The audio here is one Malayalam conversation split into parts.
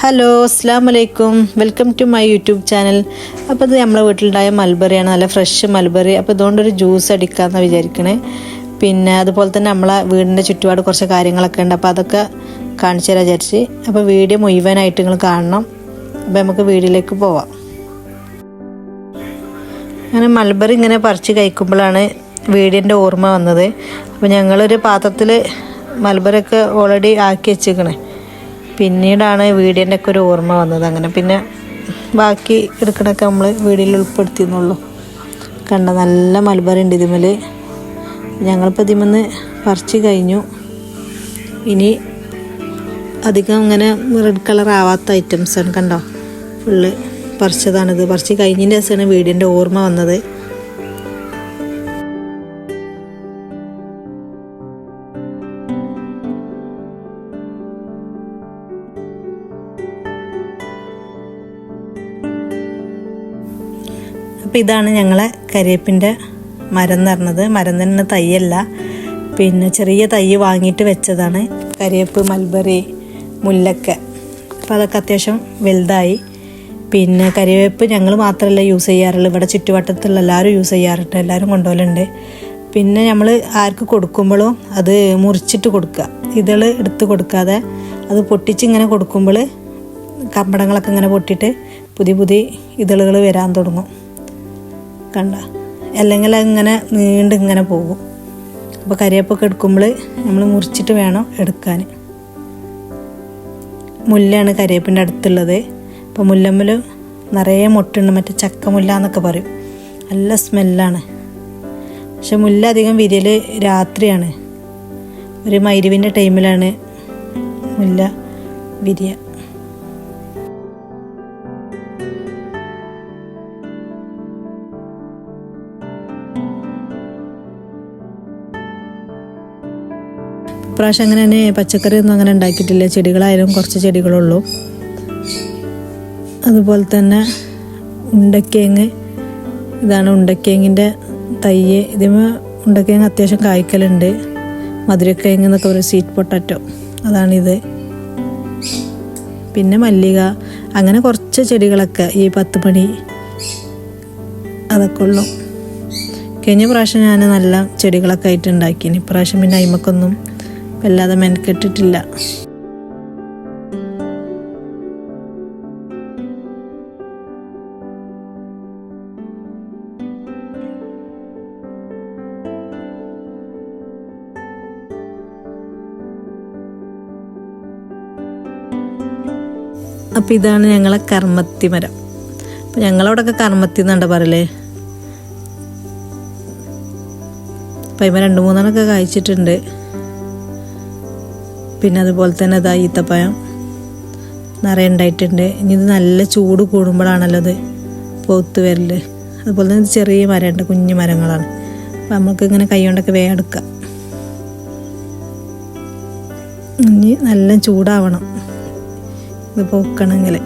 ഹലോ അസ്സാം വലൈക്കും welcome to my YouTube channel അപ്പോൾ ഇത് നമ്മളെ വീട്ടിലുണ്ടായ മൽബറിയാണ് നല്ല ഫ്രഷ് മൽബറി അപ്പോൾ ഇതുകൊണ്ടൊരു ജ്യൂസ് അടിക്കാമെന്ന് വിചാരിക്കണേ. പിന്നെ അതുപോലെ തന്നെ നമ്മളെ വീടിന്റെ ചുറ്റുപാട് കുറച്ച് കാര്യങ്ങളൊക്കെ ഉണ്ട്. അപ്പോൾ അതൊക്കെ കാണിച്ചു തരാൻ വിചാരിച്ച്. അപ്പോൾ വീഡിയോ മുഴുവനായിട്ട് നിങ്ങൾ കാണണം. അപ്പോൾ നമുക്ക് വീടിലേക്ക് പോവാം. അങ്ങനെ മൽബറി ഇങ്ങനെ പറിച്ച് കഴിക്കുമ്പോഴാണ് വീടിന്റെ ഓർമ്മ വന്നത്. അപ്പോൾ ഞങ്ങളൊരു പാത്രത്തിൽ മൽബറിയൊക്കെ ഓൾറെഡി ആക്കി വെച്ചേക്കണേ. പിന്നീടാണ് വീടിന്റെ ഒക്കെ ഒരു ഓർമ്മ വന്നത് അങ്ങനെ. പിന്നെ ബാക്കി എടുക്കണൊക്കെ നമ്മൾ വീടിൽ ഉൾപ്പെടുത്തിയെന്നുള്ളൂ. കണ്ട നല്ല ഉണ്ട് ഇതിമേൽ ഞങ്ങളിപ്പോൾ ഇതിമെന്ന് പറിച്ച് കഴിഞ്ഞു. ഇനി അധികം അങ്ങനെ റെഡ് കളർ ആവാത്ത ഐറ്റംസാണ് കണ്ടോ? ഫുള്ള് പറിച്ചതാണിത് പറിച്ച് കഴിഞ്ഞതിന്റെ ദിവസമാണ് വീടിന്റെ ഓർമ്മ വന്നത്. അപ്പോൾ ഇതാണ് ഞങ്ങളെ കരിയേപ്പിന്റെ മരം എന്ന് പറഞ്ഞത്. മരം തന്നെ തയ്യല്ല പിന്നെ ചെറിയ തൈ വാങ്ങിയിട്ട് വെച്ചതാണ്. കരിയേപ്പ് മൽബറി മുല്ലക്ക. അപ്പോൾ അതൊക്കെ അത്യാവശ്യം വലുതായി. പിന്നെ കരിവേപ്പ് ഞങ്ങൾ മാത്രമല്ല യൂസ് ചെയ്യാറുള്ളൂ. ഇവിടെ ചുറ്റുവട്ടത്തുള്ള എല്ലാവരും യൂസ് ചെയ്യാറുണ്ട്. എല്ലാവരും കൊണ്ടുപോലുണ്ട് പിന്നെ നമ്മൾ ആർക്ക് കൊടുക്കുമ്പോഴും അത് മുറിച്ചിട്ട് കൊടുക്കുക. ഇതൾ എടുത്ത് കൊടുക്കാതെ അത് പൊട്ടിച്ച് ഇങ്ങനെ കൊടുക്കുമ്പോൾ കമ്പടങ്ങളൊക്കെ ഇങ്ങനെ പൊട്ടിയിട്ട് പുതിയ പുതിയ ഇതളുകൾ വരാൻ തുടങ്ങും. കണ്ട. അല്ലെങ്കിൽ അതിങ്ങനെ നീണ്ട് ഇങ്ങനെ പോകും. അപ്പോൾ കരിയപ്പൊക്കെ എടുക്കുമ്പോൾ നമ്മൾ മുറിച്ചിട്ട് വേണം എടുക്കാൻ മുല്ലാണ് കരിയപ്പിന്റെ അടുത്തുള്ളത്. അപ്പോൾ മുല്ലമ്മൽ നിറയെ മുട്ടുണ്ട്. മറ്റേ ചക്കമുല്ല എന്നൊക്കെ പറയും. നല്ല സ്മെല്ലാണ്. പക്ഷെ മുല്ല അധികം വിരിയൽ രാത്രിയാണ്. ഒരു മൈരുവിന്റെ ടൈമിലാണ് മുല്ല വിരിയ. ഇപ്രാവശ്യം അങ്ങനെ തന്നെ പച്ചക്കറി ഒന്നും അങ്ങനെ ഉണ്ടാക്കിയിട്ടില്ല. ചെടികളായാലും കുറച്ച് ചെടികളുള്ളൂ. അതുപോലെ തന്നെ ഉണ്ടക്കേങ്ങ്. ഇതാണ് ഉണ്ടക്കേങ്ങിന്റെ തയ്യ് ഇതിമ ഉണ്ടക്കേങ്ങ് അത്യാവശ്യം കായ്ക്കലുണ്ട്. മധുരക്കേങ്ങ് എന്നൊക്കെ പറയും സ്വീറ്റ് പൊട്ടാറ്റോ അതാണിത്. പിന്നെ മല്ലിക. അങ്ങനെ കുറച്ച് ചെടികളൊക്കെ ഈ പത്ത് മണി അതൊക്കെ ഉള്ളു. കഴിഞ്ഞ പ്രാവശ്യം ഞാൻ നല്ല ചെടികളൊക്കെ ആയിട്ട് ഉണ്ടാക്കിയിന് ഇപ്രാവശ്യം പിന്നെ അയിമക്കൊന്നും വല്ലാതെ മെനക്കെട്ടിട്ടില്ല. അപ്പം ഇതാണ് ഞങ്ങളെ കർമ്മത്തി മരം അപ്പം ഞങ്ങളവിടെയൊക്കെ കർമ്മത്തി എന്നുണ്ട പറയലേ? അപ്പം ഇവ രണ്ട് മൂന്നെണ്ണമൊക്കെ കായ്ച്ചിട്ടുണ്ട്. പിന്നെ അതുപോലെ തന്നെ ഇതാ ഈത്തപ്പഴം നിറയെ ഉണ്ടായിട്ടുണ്ട്. ഇനി ഇത് നല്ല ചൂട് കൂടുമ്പോഴാണല്ലോ അത് പോത്ത് വരൽ അതുപോലെ തന്നെ ചെറിയ മരമുണ്ട് കുഞ്ഞു മരങ്ങളാണ്. അപ്പം നമുക്ക് ഇങ്ങനെ കൈ കൊണ്ടൊക്കെ വേഗം എടുക്കാം. ഇനി നല്ല ചൂടാവണം. ഇത് പൊക്കണമെങ്കിൽ.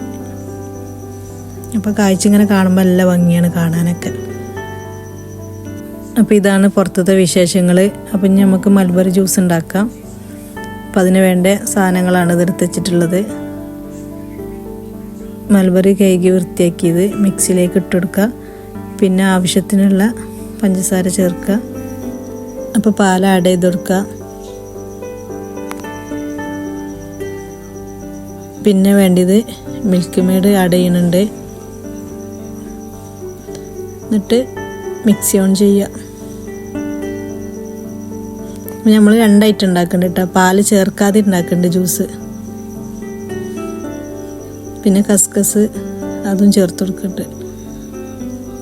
അപ്പോൾ കാഴ്ച ഇങ്ങനെ കാണുമ്പോൾ നല്ല ഭംഗിയാണ് കാണാനൊക്കെ. അപ്പോൾ ഇതാണ് പുറത്തത്തെ വിശേഷങ്ങൾ. അപ്പം ഇനി നമുക്ക് മൽബറി ജ്യൂസ് ഉണ്ടാക്കാം. അപ്പം അതിന് വേണ്ട സാധനങ്ങളാണ് ഇത് വെച്ചിട്ടുള്ളത് മൽബറി കഴുകി വൃത്തിയാക്കിയത് മിക്സിയിലേക്ക് ഇട്ടെടുക്കുക പിന്നെ ആവശ്യത്തിനുള്ള പഞ്ചസാര ചേർക്കുക. അപ്പോൾ പാൽ ആഡ് ചെയ്ത് കൊടുക്കുക. പിന്നെ വേണ്ടത് മിൽക്ക് മെയ്ഡ് ആഡ് ചെയ്യുന്നുണ്ട്. എന്നിട്ട് മിക്സി ഓൺ ചെയ്യുക. നമ്മൾ രണ്ടായിട്ട് ഉണ്ടാക്കുന്നുണ്ട് കേട്ടോ പാൽ ചേർക്കാതെ ഉണ്ടാക്കുന്നുണ്ട് ജ്യൂസ്. പിന്നെ കസ്കസ് അതും ചേർത്ത് കൊടുക്കുന്നുണ്ട്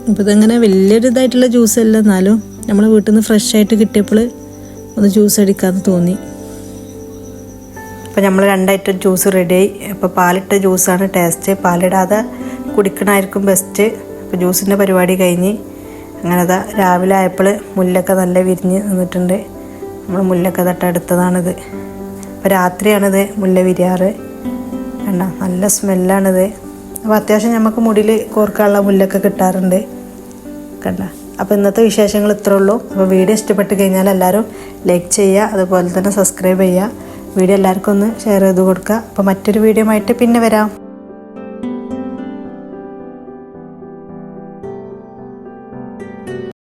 അപ്പോൾ ഇതങ്ങനെ വലിയൊരു ഇതായിട്ടുള്ള ജ്യൂസ് അല്ല എന്നാലും നമ്മൾ വീട്ടിൽ നിന്ന് ഫ്രഷ് ആയിട്ട് കിട്ടിയപ്പോൾ ഒന്ന് ജ്യൂസ് അടിക്കാമെന്ന് തോന്നി. അപ്പോൾ നമ്മൾ രണ്ടായിട്ട് ജ്യൂസ് റെഡിയായി അപ്പോൾ പാലിട്ട ജ്യൂസാണ് ടേസ്റ്റ് പാലിടാതെ കുടിക്കണമായിരിക്കും ബെസ്റ്റ് അപ്പോൾ ജ്യൂസിന്റെ പരിപാടി കഴിഞ്ഞ്. അങ്ങനെ അതാ രാവിലെ ആയപ്പോൾ മുല്ലൊക്കെ നല്ല വിരിഞ്ഞ് നിന്നിട്ടുണ്ട്. നമ്മൾ മുല്ലൊക്കെ തട്ടടുത്തതാണിത് അപ്പോൾ രാത്രിയാണിത് മുല്ല വിരിയാറ്. കണ്ട? നല്ല സ്മെല്ലാണിത്. അപ്പോൾ അത്യാവശ്യം നമുക്ക് മുടിയിൽ കോർക്കാനുള്ള മുല്ലൊക്കെ കിട്ടാറുണ്ട്. കണ്ട? അപ്പോൾ ഇന്നത്തെ വിശേഷങ്ങൾ ഇത്രേ ഉള്ളൂ. അപ്പോൾ വീഡിയോ ഇഷ്ടപ്പെട്ട് കഴിഞ്ഞാൽ എല്ലാവരും ലൈക്ക് ചെയ്യുക അതുപോലെ തന്നെ സബ്സ്ക്രൈബ് ചെയ്യുക. വീഡിയോ എല്ലാവർക്കും ഒന്ന് ഷെയർ ചെയ്ത് കൊടുക്കുക. അപ്പോൾ മറ്റൊരു വീഡിയോ ആയിട്ട് പിന്നെ വരാം.